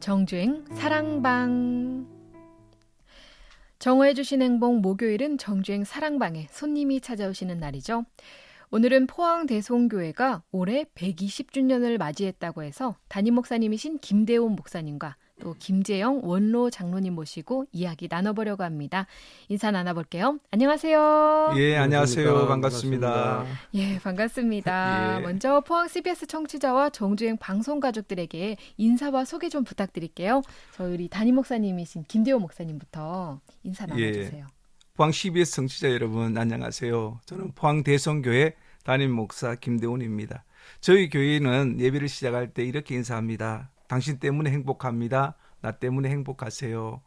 정주행 사랑방 정오해주신 행복 목요일은 정주행 사랑방에 손님이 찾아오시는 날이죠. 오늘은 포항 대송교회가 올해 120주년을 맞이했다고 해서 담임 목사님이신 김대원 목사님과 또 김재영 원로 장로님 모시고 이야기 나눠보려고 합니다. 인사 나눠볼게요. 안녕하세요. 예, 안녕하세요. 안녕하십니까. 반갑습니다. 반갑습니다. 예, 반갑습니다. 예. 먼저 포항 CBS 청취자와 정주행 방송 가족들에게 인사와 소개 좀 부탁드릴게요. 저희 우리 담임 목사님이신 김대호 목사님부터 인사 예. 나눠주세요. 포항 CBS 청취자 여러분 안녕하세요. 저는 포항 대성교회 담임 목사 김대훈입니다. 저희 교회는 예배를 시작할 때 이렇게 인사합니다. 당신 때문에 행복합니다. 나 때문에 행복하세요.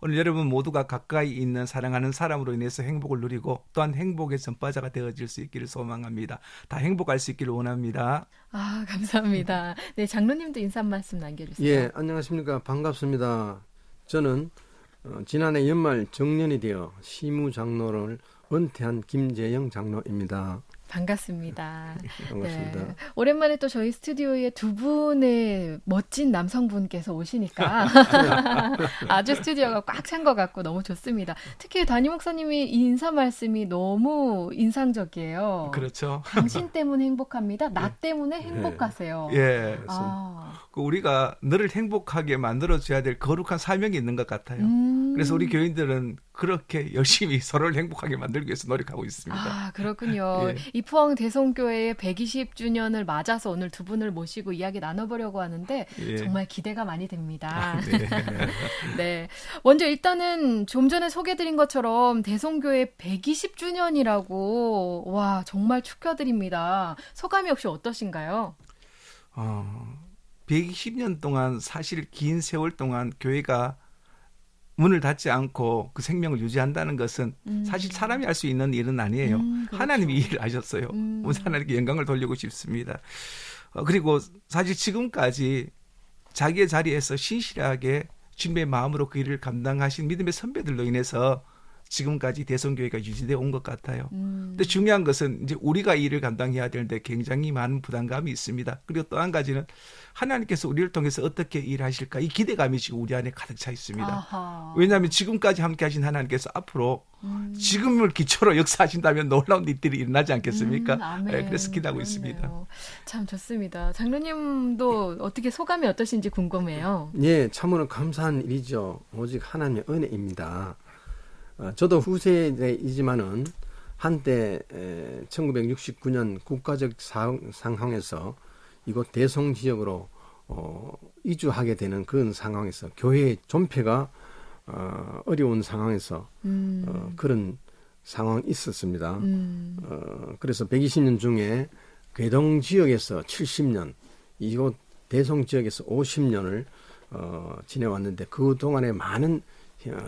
오늘 여러분 모두가 가까이 있는 사랑하는 사람으로 인해서 행복을 누리고 또한 행복의 전파자가 되어질 수 있기를 소망합니다. 다 행복할 수 있기를 원합니다. 아, 감사합니다. 네, 장로님도 인사 한 말씀 남겨주세요. 예, 안녕하십니까. 반갑습니다. 저는 어, 지난해 연말 정년이 되어 시무 장로를 은퇴한 김재영 장로입니다. 반갑습니다. 반갑습니다. 네. 오랜만에 또 저희 스튜디오에 두 분의 멋진 남성분께서 오시니까 아주 스튜디오가 꽉 찬 것 같고 너무 좋습니다. 특히 담임 목사님이 이 인사 말씀이 너무 인상적이에요. 그렇죠. 당신 때문에 행복합니다. 나 때문에 행복하세요. 예. 아, 그 우리가 너를 행복하게 만들어줘야 될 거룩한 사명이 있는 것 같아요. 음. 그래서 우리 교인들은 그렇게 열심히 서로를 행복하게 만들기 위해서 노력하고 있습니다. 아, 그렇군요. 예. 이 포항 대성교회의 120주년을 맞아서 오늘 두 분을 모시고 이야기 나눠보려고 하는데 예. 정말 기대가 많이 됩니다. 네. 네. 먼저 일단은 좀 전에 소개드린 것처럼 대성교회 120주년이라고 와, 정말 축하드립니다. 소감이 혹시 어떠신가요? 어, 120년 동안 사실 긴 세월 동안 교회가 문을 닫지 않고 그 생명을 유지한다는 것은 음. 사실 사람이 할 수 있는 일은 아니에요. 음, 그렇죠. 하나님이 이 일을 하셨어요. 음. 하나님께 영광을 돌리고 싶습니다. 어, 그리고 사실 지금까지 자기의 자리에서 신실하게 주님의 마음으로 그 일을 감당하신 믿음의 선배들로 인해서 지금까지 대성교회가 유지되어 온것 같아요. 음. 근데 중요한 것은 이제 우리가 이 일을 감당해야 되는데 굉장히 많은 부담감이 있습니다. 그리고 또 한 가지는 하나님께서 우리를 통해서 어떻게 일하실까 이 기대감이 지금 우리 안에 가득 차 있습니다. 아하. 왜냐하면 지금까지 함께 하신 하나님께서 앞으로 음. 지금을 기초로 역사하신다면 놀라운 일들이 일어나지 않겠습니까? 음. 예, 그래서 기대하고 그렇네요. 있습니다. 참 좋습니다. 장로님도 어떻게 소감이 어떠신지 궁금해요. 예, 참으로 감사한 일이죠. 오직 하나님의 은혜입니다. 어, 저도 후세대이지만은 한때 에, 1969년 국가적 사- 상황에서 이곳 대송 지역으로 어, 이주하게 되는 그런 상황에서 교회의 존폐가 어, 어려운 상황에서 음. 어, 그런 상황이 있었습니다. 음. 어, 그래서 120년 중에 괴동 지역에서 70년, 이곳 대송 지역에서 50년을 어, 지내왔는데 그 동안에 많은 어,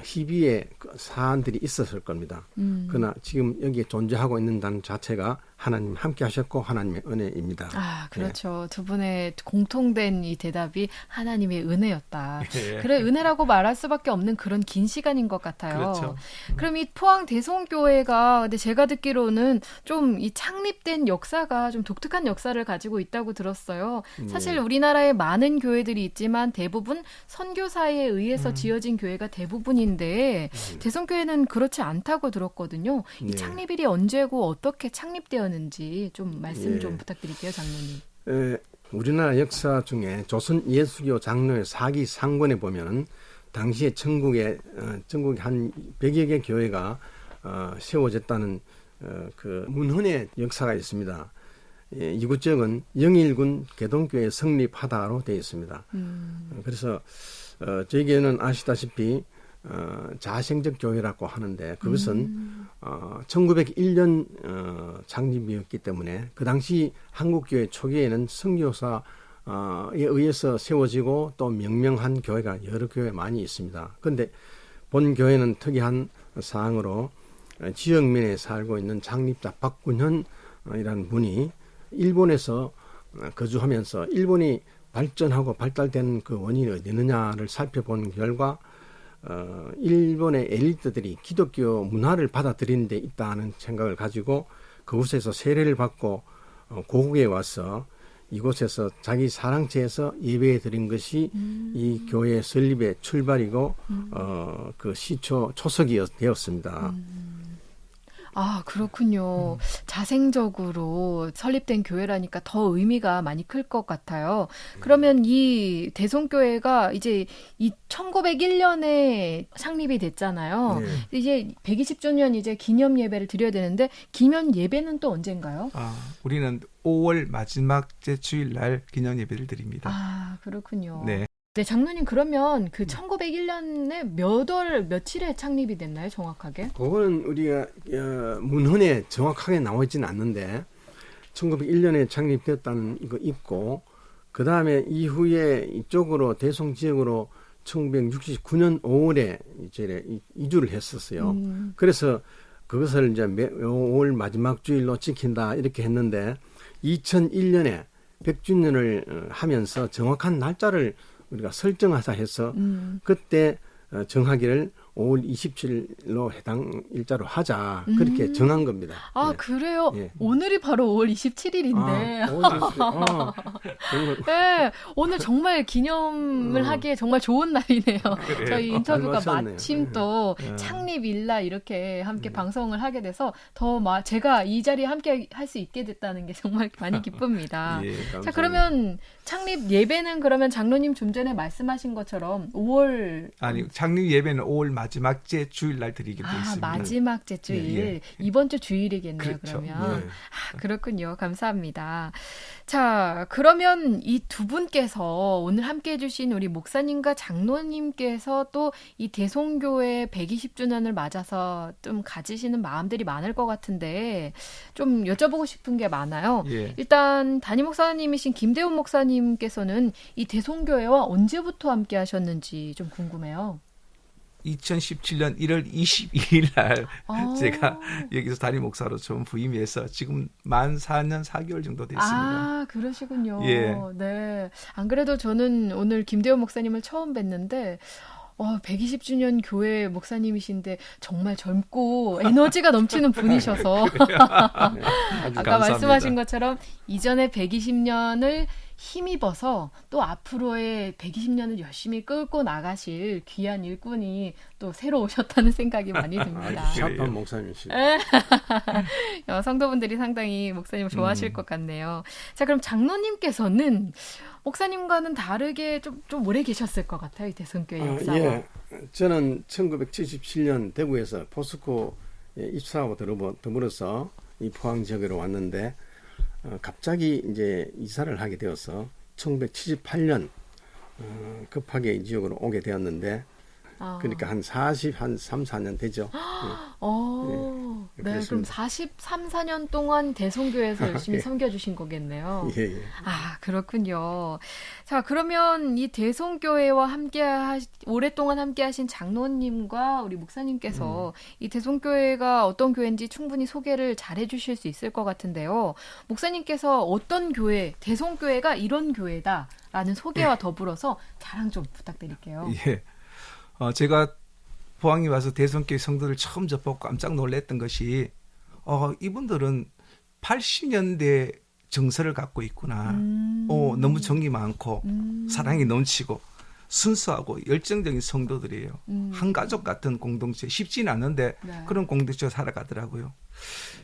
희비의 그 사안들이 있었을 겁니다. 음. 그러나 지금 여기에 존재하고 있는다는 자체가 하나님 함께 하셨고 하나님의 은혜입니다. 아, 그렇죠. 두 분의 공통된 이 대답이 하나님의 은혜였다. 예. 그래, 은혜라고 말할 수밖에 없는 그런 긴 시간인 것 같아요. 그렇죠. 그럼 이 포항 대송교회가, 근데 제가 듣기로는 좀 이 창립된 역사가 좀 독특한 역사를 가지고 있다고 들었어요. 사실 네. 우리나라에 많은 교회들이 있지만 대부분 선교사에 의해서 지어진 교회가 대부분인데 대성교회는 그렇지 않다고 들었거든요. 이 네. 창립일이 언제고 어떻게 창립되었는지 좀 말씀 예. 좀 부탁드릴게요, 장로님. 에, 우리나라 역사 중에 조선 예수교 장로의 사기 상권에 보면은 당시에 전국에 어, 전국에 한 100여 개 교회가 어, 세워졌다는 어, 그 문헌의 역사가 있습니다. 예, 이곳 지역은 영일군 개동교회 성립하다로 되어 있습니다. 음, 어, 그래서 어, 저희 교회는 아시다시피 어, 자생적 교회라고 하는데 그것은 음. 어, 1901년 어, 창립이었기 때문에 그 당시 한국 교회 초기에는 선교사에 의해서 세워지고 또 명명한 교회가 여러 교회 많이 있습니다. 그런데 본 교회는 특이한 사항으로 어, 지역면에 살고 있는 창립자 박군현이라는 분이 일본에서 어, 거주하면서 일본이 발전하고 발달된 그 원인이 어디 있느냐를 살펴본 결과 어, 일본의 엘리트들이 기독교 문화를 받아들이는 데 있다는 생각을 가지고 그곳에서 세례를 받고 어, 고국에 와서 이곳에서 자기 사랑채에서 예배에 드린 것이 음. 이 교회 설립의 출발이고 어, 그 시초 초석이 되었습니다. 음. 아, 그렇군요. 자생적으로 설립된 교회라니까 더 의미가 많이 클 것 같아요. 그러면 이 대성교회가 이제 이 1901년에 창립이 됐잖아요. 네. 이제 120주년 이제 기념 예배를 드려야 되는데 기념 예배는 또 언젠가요? 아, 우리는 5월 마지막 째 주일 날 기념 예배를 드립니다. 아, 그렇군요. 네. 네, 장로님 그러면 그 1901년에 몇월 며칠에 창립이 됐나요, 정확하게? 그거는 우리가 어, 문헌에 정확하게 나와 있지는 않는데 1901년에 창립됐다는 이거 있고 그 다음에 이후에 이쪽으로 대송 지역으로 1969년 5월에 이제 이- 이주를 했었어요. 음. 그래서 그것을 이제 5월 마지막 주일로 지킨다 이렇게 했는데 2001년에 100주년을 어, 하면서 정확한 날짜를 우리가 설정하자 해서 음. 그때 어, 정하기를 5월 27일로 해당 일자로 하자 그렇게 음. 정한 겁니다. 아, 네. 그래요? 예. 오늘이 바로 5월 27일인데. 아, 5월 27일. 아, 정말 네, 오늘 정말 기념을 어. 하기에 정말 좋은 날이네요. 그래요? 저희 인터뷰가 잘 맞췄네요. 마침 또 네. 창립 일날 이렇게 함께 네. 방송을 하게 돼서 더 마, 제가 이 자리에 함께 할 수 있게 됐다는 게 정말 많이 기쁩니다. 예. 자. 그러면 창립 예배는 그러면 장로님 좀 전에 말씀하신 것처럼 5월 아니, 창립 예배는 5월 마지막 째 주일 날 드리기로 되어 아, 있습니다. 마지막 제 주일. 예, 예. 이번 주 주일이겠네요, 그렇죠. 그러면. 네. 아, 그렇군요. 감사합니다. 자, 그러면 이 두 분께서 오늘 함께 해 주신 우리 목사님과 장로님께서 또 이 대송교회 120주년을 맞아서 좀 가지시는 마음들이 많을 것 같은데 좀 여쭤보고 싶은 게 많아요. 예. 일단 담임 목사님이신 김대훈 목사님께서는 이 대송교회와 언제부터 함께 하셨는지 좀 궁금해요. 2017년 1월 22일 날 아. 제가 여기서 담임 목사로 좀 부임해서 지금 만 4년 4개월 정도 됐습니다. 아, 그러시군요. 예. 네. 안 그래도 저는 오늘 김대원 목사님을 처음 뵀는데, 어, 120주년 교회 목사님이신데 정말 젊고 에너지가 넘치는 분이셔서 네, 아까 감사합니다. 말씀하신 것처럼 이전에 120년을 힘입어서 또 앞으로의 120년을 열심히 끌고 나가실 귀한 일꾼이 또 새로 오셨다는 생각이 많이 듭니다. 아주 그래요. 샤프한 목사님이시죠. 어, 성도분들이 상당히 목사님을 좋아하실 음. 것 같네요. 자, 그럼 장로님께서는 목사님과는 다르게 좀, 좀 오래 계셨을 것 같아요, 이 대성교회 아, 역사와. 예. 저는 1977년 대구에서 포스코에 입사하고 더불어- 더불어서 이 포항 지역으로 왔는데 어, 갑자기 이제 이사를 하게 되어서 1978년 어, 급하게 이 지역으로 오게 되었는데 아. 그러니까 한 40, 한 3, 4년 되죠. 어, 예, 네, 그럼 그랬습니다. 43, 4년 동안 대성교회에서 열심히 예. 섬겨주신 거겠네요. 예, 예. 아, 그렇군요. 자, 그러면 이 대송교회와 함께 하, 오랫동안 함께 하신 장로님과 우리 목사님께서 음. 이 대송교회가 어떤 교회인지 충분히 소개를 잘 해주실 수 있을 것 같은데요. 목사님께서 어떤 교회, 대송교회가 이런 교회다라는 소개와 더불어서 자랑 좀 부탁드릴게요. 예. 어, 제가 포항에 와서 대성교회 성도들 처음 접하고 깜짝 놀랐던 것이 어, 이분들은 80년대 정서를 갖고 있구나. 음. 어, 너무 정이 많고 음. 사랑이 넘치고 순수하고 열정적인 성도들이에요. 음. 한 가족 같은 공동체 쉽지는 않은데 네. 그런 공동체가 살아가더라고요.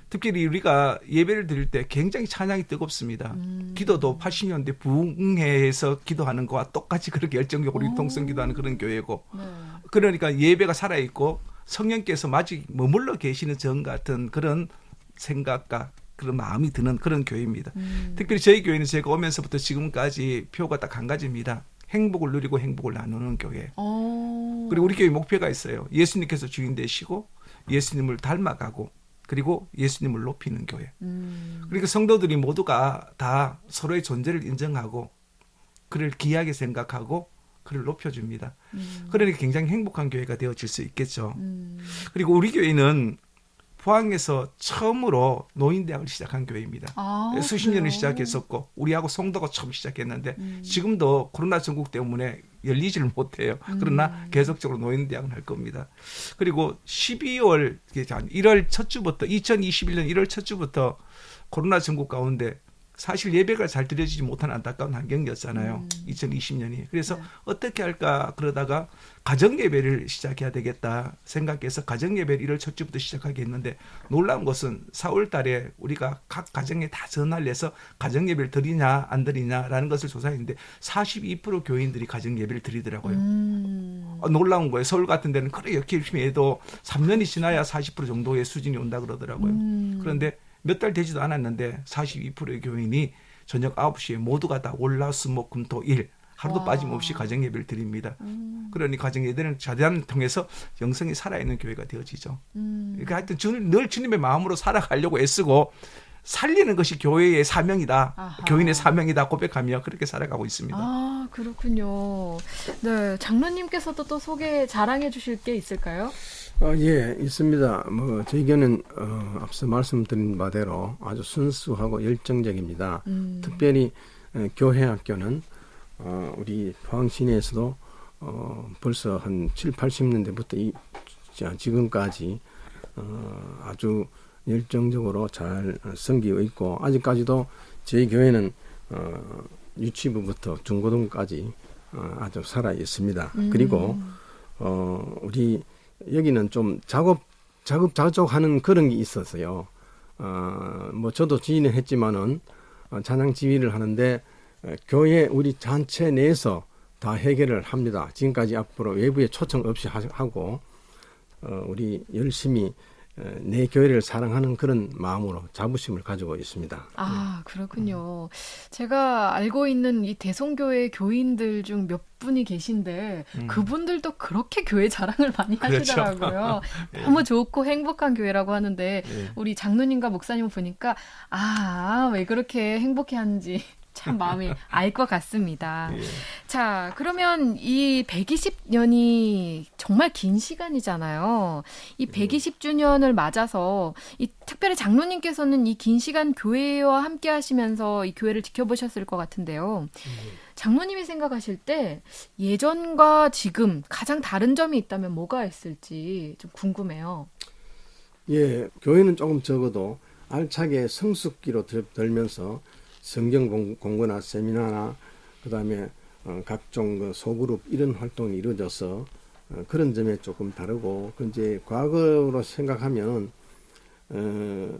특별히 우리가 예배를 드릴 때 굉장히 찬양이 뜨겁습니다. 음. 기도도 80년대 부흥회에서 기도하는 거와 똑같이 그렇게 열정적으로 오. 유통성 기도하는 그런 교회고 네. 그러니까 예배가 살아있고 성령께서 마치 머물러 계시는 정 같은 그런 생각과 그런 마음이 드는 그런 교회입니다. 음. 특별히 저희 교회는 제가 오면서부터 지금까지 표가 딱 한 가지입니다. 행복을 누리고 행복을 나누는 교회. 어. 그리고 우리 교회 목표가 있어요. 예수님께서 주인 되시고 예수님을 닮아가고 그리고 예수님을 높이는 교회. 음. 그러니까 성도들이 모두가 다 서로의 존재를 인정하고 그를 귀하게 생각하고 그를 높여줍니다. 음. 그러니까 굉장히 행복한 교회가 되어질 수 있겠죠. 음. 그리고 우리 교회는 포항에서 처음으로 노인대학을 시작한 교회입니다. 아, 수십 년을? 시작했었고 우리하고 송도가 처음 시작했는데 음. 지금도 코로나 전국 때문에 열리지를 못해요. 그러나 음. 계속적으로 노인 대학은 할 겁니다. 그리고 12월 1월 첫 주부터 2021년 1월 첫 주부터 코로나 전국 가운데 사실 예배가 잘 드려지지 못한 안타까운 환경이었잖아요. 음. 2020년이. 그래서 네. 어떻게 할까 그러다가 가정 예배를 시작해야 되겠다 생각해서 가정 예배를 1월 첫 주부터 시작하게 했는데 놀라운 것은 4월 달에 우리가 각 가정에 다 전화를 해서 가정 예배를 드리냐 안 드리냐라는 것을 조사했는데 42% 교인들이 가정 예배를 드리더라고요. 음. 어, 놀라운 거예요. 서울 같은 데는 그래 이렇게 열심히 해도 3년이 지나야 40% 정도의 수준이 온다 그러더라고요. 음. 그런데 몇 달 되지도 않았는데 42%의 교인이 저녁 9시에 모두가 다 올라 수목 금토 일 하루도 와. 빠짐없이 가정 예배를 드립니다. 음. 그러니 가정 예배는 자대를 통해서 영성이 살아있는 교회가 되어지죠. 음. 그러니까 하여튼 늘 주님의 마음으로 살아가려고 애쓰고 살리는 것이 교회의 사명이다. 아하. 교인의 사명이다 고백하며 그렇게 살아가고 있습니다. 아, 그렇군요. 네, 장로님께서도 또 소개 자랑해 주실 게 있을까요? 어, 예, 있습니다. 뭐 저희 교는 어, 앞서 말씀드린 바대로 아주 순수하고 열정적입니다. 음. 특별히 에, 교회 학교는 어, 우리 포항 시내에서도 어, 벌써 한 7, 80년대부터 이, 자, 지금까지 어, 아주 열정적으로 잘 섬기고 있고 아직까지도 저희 교회는 어, 유치부부터 중고등까지 어, 아주 살아 있습니다. 음. 그리고 어, 우리 여기는 좀 작업 자급자족하는 그런 게 있었어요. 어, 뭐 저도 지휘는 했지만은 어, 찬양 지휘를 하는데 어, 교회 우리 단체 내에서 다 해결을 합니다. 지금까지 앞으로 외부에 초청 없이 하- 하고 어, 우리 열심히 어, 내 교회를 사랑하는 그런 마음으로 자부심을 가지고 있습니다. 아, 그렇군요. 제가 알고 있는 이 대성교회 교인들 중 몇 분이 계신데 음. 그분들도 그렇게 교회 자랑을 많이 그렇죠. 하시더라고요. 예. 너무 좋고 행복한 교회라고 하는데 예. 우리 장로님과 목사님 보니까 아, 왜 그렇게 행복해 하는지 참 마음이 알 것 같습니다. 예. 자, 그러면 이 120년이 정말 긴 시간이잖아요. 이 120주년을 맞아서 이 특별히 장로님께서는 이 긴 시간 교회와 함께 하시면서 이 교회를 지켜보셨을 것 같은데요. 장로님이 생각하실 때 예전과 지금 가장 다른 점이 있다면 뭐가 있을지 좀 궁금해요. 예, 교회는 조금 적어도 알차게 성숙기로 들- 들면서 성경 공- 공부나 세미나나 그 다음에 어, 각종 그 소그룹 이런 활동이 이루어져서 어, 그런 점에 조금 다르고 그 이제 과거로 생각하면 어,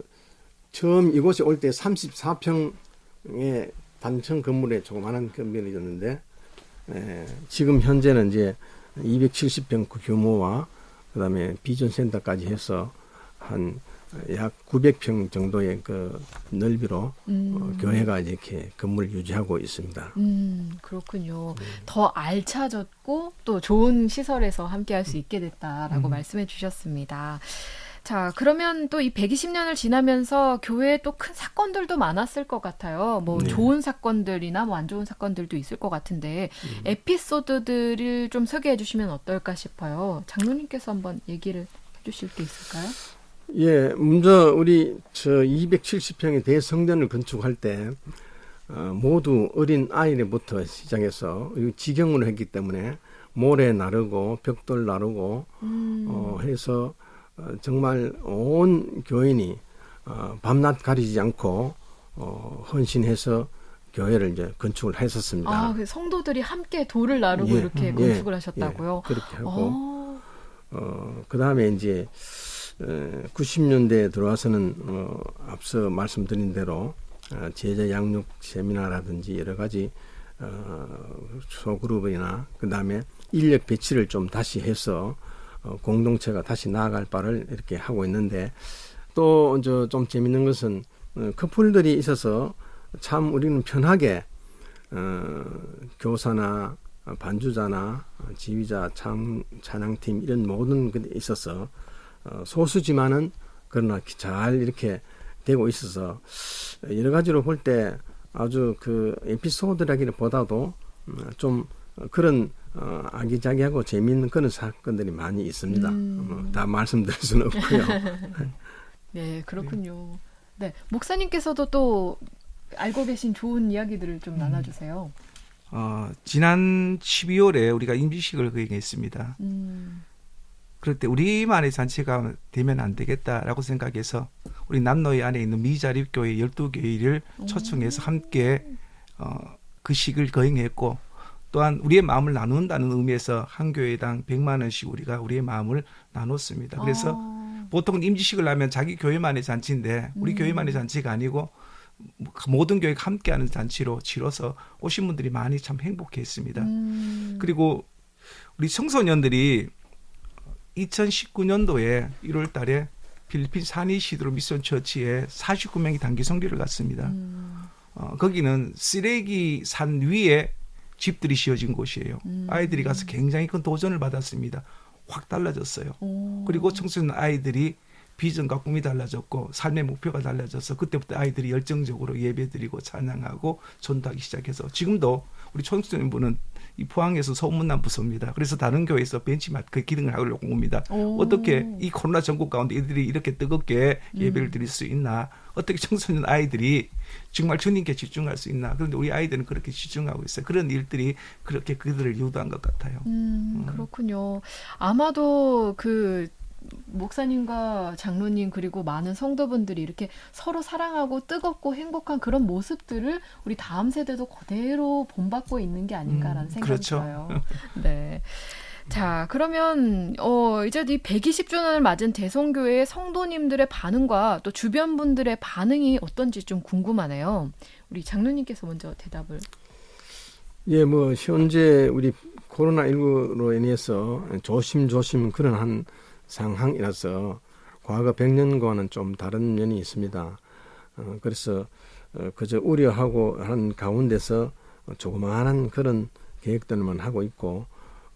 처음 이곳에 올 때 34평의 단층 건물에 조그마한 건물이었는데 에, 지금 현재는 이제 270평 그 규모와 그다음에 비전 센터까지 해서 한 약 900평 정도의 그 넓이로 음. 어, 교회가 이렇게 건물을 유지하고 있습니다. 음, 그렇군요. 더 알차졌고 또 좋은 시설에서 함께 할 수 있게 됐다라고 말씀해 주셨습니다. 자, 그러면 또 이 120년을 지나면서 교회에 또 큰 사건들도 많았을 것 같아요. 뭐 네. 좋은 사건들이나 뭐 안 좋은 사건들도 있을 것 같은데 에피소드들을 좀 소개해 주시면 어떨까 싶어요. 장로님께서 한번 얘기를 해 주실 게 있을까요? 예, 먼저 우리 저 270평의 대성전을 건축할 때 어, 모두 어린 아이들부터 시작해서 지경으로 했기 때문에 모래 나르고 벽돌 나르고 음. 어, 해서 어, 정말 온 교인이 어, 밤낮 가리지 않고 어, 헌신해서 교회를 이제 건축을 했었습니다. 아, 그 성도들이 함께 돌을 나르고 예, 이렇게 예, 건축을 하셨다고요? 예, 그렇게 하고 어. 어, 그 다음에 이제, 어, 90년대에 들어와서는, 어, 앞서 말씀드린 대로, 어, 제자 양육 세미나라든지 여러 가지, 어, 소그룹이나, 그 다음에 인력 배치를 좀 다시 해서, 어, 공동체가 다시 나아갈 바를 이렇게 하고 있는데, 또, 저, 좀 재밌는 것은, 어, 커플들이 있어서 참 우리는 편하게, 어, 교사나 어, 반주자나 어, 지휘자, 찬, 찬양팀 이런 모든 것이 있어서 어, 소수지만은 그러나 잘 이렇게 되고 있어서 여러 가지로 볼 때 아주 그 에피소드라기보다도 음, 좀 그런 어, 아기자기하고 재미있는 그런 사건들이 많이 있습니다. 음. 어, 다 말씀드릴 수는 없고요. 네, 그렇군요. 네, 목사님께서도 또 알고 계신 좋은 이야기들을 음. 좀 나눠주세요. 어, 지난 12월에 우리가 임시식을 거행했습니다. 음, 그럴 때 우리만의 잔치가 되면 안 되겠다라고 생각해서 우리 남로에 안에 있는 미자립교회 12교회를 초청해서 함께 어, 그 식을 거행했고 또한 우리의 마음을 나눈다는 의미에서 한 교회당 100만 원씩 우리가 우리의 마음을 나눴습니다. 그래서 어, 보통은 임지식을 하면 자기 교회만의 잔치인데 우리 음. 교회만의 잔치가 아니고 모든 교회가 함께하는 잔치로 치러서 오신 분들이 많이 참 행복했습니다. 음, 그리고 우리 청소년들이 2019년도에 1월 달에 필리핀 사니시드로 미션 처치에 49명이 단기 선교를 갔습니다. 음, 어, 거기는 쓰레기 산 위에 집들이 지어진 곳이에요. 음. 아이들이 가서 굉장히 큰 도전을 받았습니다. 확 달라졌어요. 오. 그리고 청소년 아이들이 비전과 꿈이 달라졌고 삶의 목표가 달라져서 그때부터 아이들이 열정적으로 예배드리고 찬양하고 전도하기 시작해서 지금도 우리 청소년부는 이 포항에서 소문난 부서입니다. 그래서 다른 교회에서 벤치마크 기능을 하려고 옵니다. 오. 어떻게 이 코로나 전국 가운데 이들이 이렇게 뜨겁게 예배를 드릴 수 있나? 어떻게 청소년 아이들이 정말 주님께 집중할 수 있나? 그런데 우리 아이들은 그렇게 집중하고 있어요. 그런 일들이 그렇게 그들을 유도한 것 같아요. 음, 그렇군요. 아마도 그 목사님과 장로님 그리고 많은 성도분들이 이렇게 서로 사랑하고 뜨겁고 행복한 그런 모습들을 우리 다음 세대도 그대로 본받고 있는 게 아닌가라는 음, 생각이 그렇죠. 들어요. 네. 자, 그러면 어 이제 이 120주년을 맞은 대성교회의 성도님들의 반응과 또 주변 분들의 반응이 어떤지 좀 궁금하네요. 우리 장로님께서 먼저 대답을. 예, 뭐 현재 우리 코로나 19로 인해서 조심조심 그런 한 상황이라서 과거 100년과는 좀 다른 면이 있습니다. 어, 그래서 어, 그저 우려하고 하는 가운데서 조그마한 그런 계획들만 하고 있고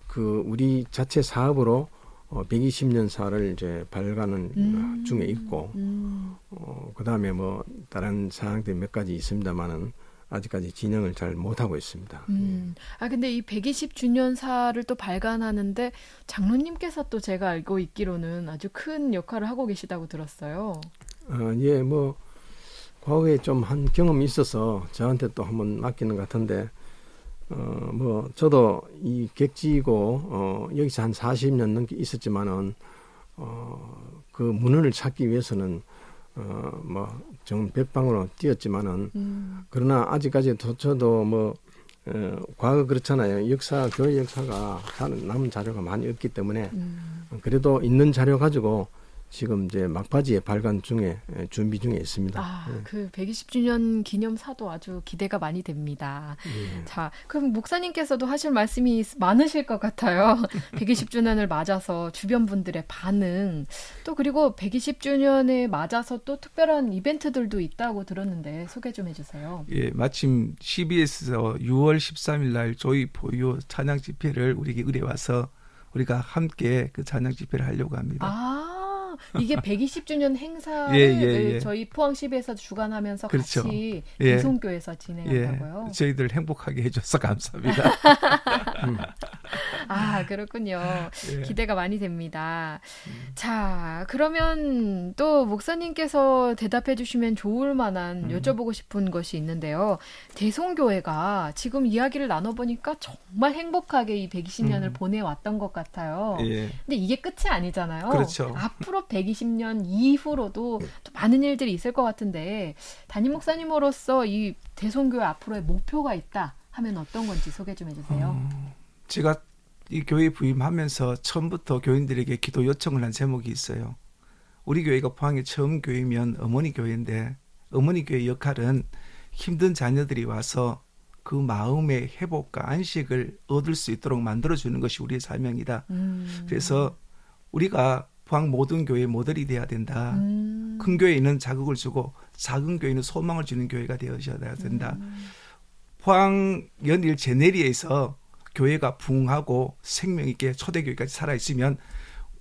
그 우리 자체 사업으로 어, 120년사를 이제 발간은 음. 중에 있고 음. 어, 그다음에 뭐 다른 사항들이 몇 가지 있습니다만은 아직까지 진행을 잘 못하고 있습니다. 음. 아, 근데 이 120주년사를 또 발간하는데 장로님께서 또 제가 알고 있기로는 아주 큰 역할을 하고 계시다고 들었어요. 어, 예, 뭐 과거에 좀 한 경험이 있어서 저한테 또 한번 맡기는 것 같은데 어, 뭐 저도 이 객지고 어, 여기서 한 40년 넘게 있었지만은 어, 그 문헌을 찾기 위해서는 어, 뭐 정 백방으로 뛰었지만은 음. 그러나 아직까지 도, 저도 뭐 어, 과거 그렇잖아요. 역사 교회 역사가 잘- 남은 자료가 많이 없기 때문에 음. 그래도 있는 자료 가지고 지금 이제 막바지에 발간 중에 에, 준비 중에 있습니다. 아, 예. 그 120주년 기념 사도 아주 기대가 많이 됩니다. 예. 자, 그럼 목사님께서도 하실 말씀이 많으실 것 같아요. 120주년을 맞아서 주변 분들의 반응, 또 그리고 120주년에 맞아서 또 특별한 이벤트들도 있다고 들었는데 소개 좀 해주세요. 예, 마침 CBS에서 6월 13일 날 조이 포유 찬양 집회를 우리에게 의뢰 와서 우리가 함께 그 찬양 집회를 하려고 합니다. 아, 이게 120주년 행사를 예, 예, 예. 저희 포항시에서 주관하면서 그렇죠. 같이 예. 대송교에서 진행한다고요. 예, 저희들 행복하게 해줘서 감사합니다. 아, 그렇군요. 예. 기대가 많이 됩니다. 자, 그러면 또 목사님께서 대답해 주시면 좋을 만한 여쭤보고 싶은 것이 있는데요. 대송교회가 지금 이야기를 나눠보니까 정말 행복하게 이 120년을 음. 보내왔던 것 같아요. 예, 근데 이게 끝이 아니잖아요. 그렇죠. 앞으로 120년 이후로도 또 많은 일들이 있을 것 같은데 담임 목사님으로서 이 대송교회 앞으로의 목표가 있다 하면 어떤 건지 소개 좀 해주세요. 제가 이 교회 부임하면서 처음부터 교인들에게 기도 요청을 한 제목이 있어요. 우리 교회가 포항의 처음 교회면 어머니 교회인데 어머니 교회 역할은 힘든 자녀들이 와서 그 마음의 회복과 안식을 얻을 수 있도록 만들어 주는 것이 우리의 사명이다. 음. 그래서 우리가 포항 모든 교회의 모델이 돼야 된다. 음. 큰 교회에는 자극을 주고 작은 교회는 소망을 주는 교회가 되어야 된다. 음. 포항 연일 제네리에서 교회가 부흥하고 생명 있게 초대교회까지 살아 있으면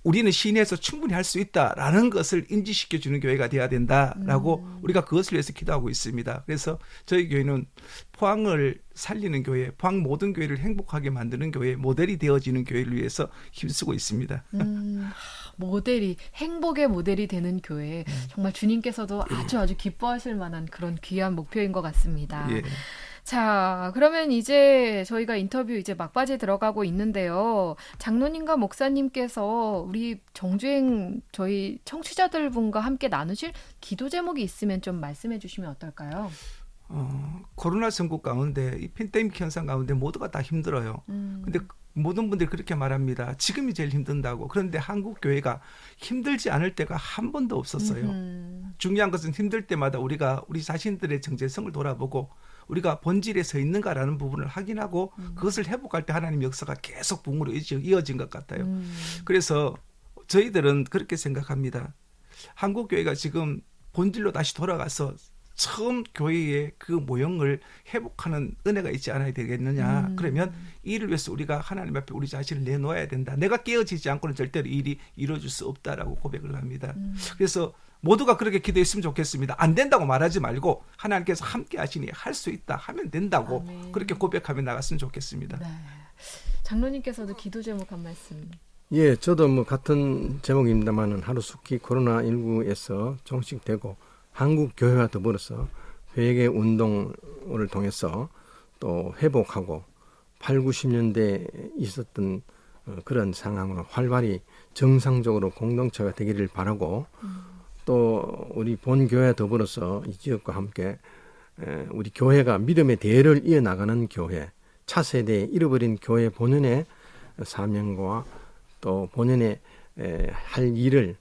우리는 시내에서 충분히 할 수 있다라는 것을 인지시켜 주는 교회가 돼야 된다라고 우리가 그것을 위해서 기도하고 있습니다. 그래서 저희 교회는 포항을 살리는 교회, 포항 모든 교회를 행복하게 만드는 교회, 모델이 되어지는 교회를 위해서 힘쓰고 있습니다. 음, 하, 모델이 행복의 모델이 되는 교회 정말 주님께서도 아주 아주 기뻐하실 만한 그런 귀한 목표인 것 같습니다. 예. 자, 그러면 이제 저희가 인터뷰 이제 막바지에 들어가고 있는데요. 장로님과 목사님께서 우리 정주행 저희 청취자들 분과 함께 나누실 기도 제목이 있으면 좀 말씀해 주시면 어떨까요? 어, 코로나 전국 가운데 이 팬데믹 현상 가운데 모두가 다 힘들어요. 음, 근데 모든 분들이 그렇게 말합니다. 지금이 제일 힘든다고. 그런데 한국 교회가 힘들지 않을 때가 한 번도 없었어요. 음, 중요한 것은 힘들 때마다 우리가 우리 자신들의 정체성을 돌아보고 우리가 본질에 서 있는가라는 부분을 확인하고 그것을 회복할 때 하나님 역사가 계속 붕으로 이어진 것 같아요. 음, 그래서 저희들은 그렇게 생각합니다. 한국 교회가 지금 본질로 다시 돌아가서 처음 교회의 그 모형을 회복하는 은혜가 있지 않아야 되겠느냐. 음. 그러면 이를 위해서 우리가 하나님 앞에 우리 자신을 내놓아야 된다. 내가 깨어지지 않고는 절대로 이 일이 이루어질 수 없다라고 고백을 합니다. 음. 그래서 모두가 그렇게 기도했으면 좋겠습니다. 안 된다고 말하지 말고 하나님께서 함께 하시니 할 수 있다 하면 된다고 아멘. 그렇게 고백하며 나갔으면 좋겠습니다. 네. 장로님께서도 기도 제목 한 말씀. 예, 저도 뭐 같은 제목입니다만은 하루속히 코로나 19에서 종식되고 한국 교회와 더불어서 회계 운동을 통해서 또 회복하고 8, 90년대 있었던 어, 그런 상황으로 활발히 정상적으로 공동체가 되기를 바라고 또 우리 본 교회와 더불어서 이 지역과 함께 에, 우리 교회가 믿음의 대를 이어나가는 교회, 차세대에 잃어버린 교회 본연의 사명과 또 본연의 에, 할 일을 어,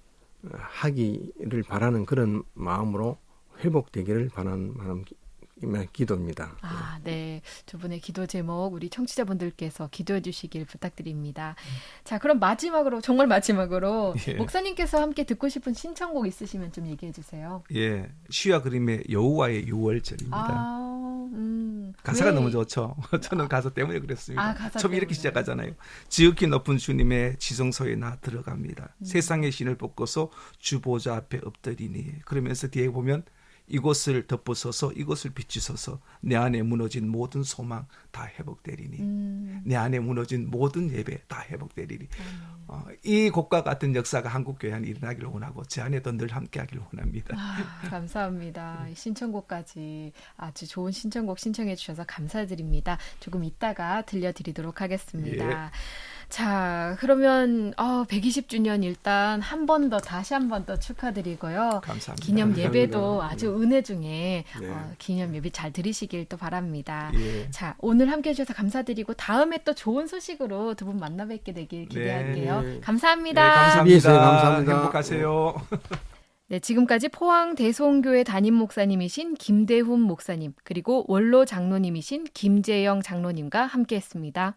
하기를 바라는 그런 마음으로 회복되기를 바라는 마음 기- 기도입니다. 아, 네. 두 분의 기도 제목 우리 청취자분들께서 기도해 주시길 부탁드립니다. 자, 그럼 마지막으로 정말 마지막으로 예. 목사님께서 함께 듣고 싶은 신청곡 있으시면 좀 얘기해 주세요. 예, 시와 그림의 여호와의 유월절입니다. 아, 음. 가사가 왜- 너무 좋죠. 저는 가사 때문에 그랬습니다. 아, 가사 처음 이렇게. 시작하잖아요. 지극히 높은 주님의 지성소에 나 들어갑니다. 음. 세상의 신을 벗고서 주보좌 앞에 엎드리니 그러면서 뒤에 보면 이곳을 덮어서서 이곳을 비추소서 내 안에 무너진 모든 소망 다 회복되리니 음. 내 안에 무너진 모든 예배 다 회복되리니 음. 어, 이 곡과 같은 역사가 한국 교회 안에 일어나기를 원하고 제 안에도 늘 함께하기를 원합니다. 아, 감사합니다. 이 신청곡까지 아주 좋은 신청곡 신청해 주셔서 감사드립니다. 조금 이따가 들려드리도록 하겠습니다. 예. 자, 그러면 어, 120주년 일단 한 번 더 다시 한 번 더 축하드리고요. 감사합니다. 기념 예배도 감사합니다. 아주 은혜 중에 네. 어, 기념 예배 잘 들으시길 또 바랍니다. 예. 자, 오늘 함께 해주셔서 감사드리고 다음에 또 좋은 소식으로 두 분 만나 뵙게 되길 기대할게요. 네. 감사합니다. 네, 감사합니다. 위해서 감사합니다. 행복하세요. 네, 지금까지 포항 대송교회 담임 목사님이신 김대훈 목사님, 그리고 원로 장로님이신 김재영 장로님과 함께 했습니다.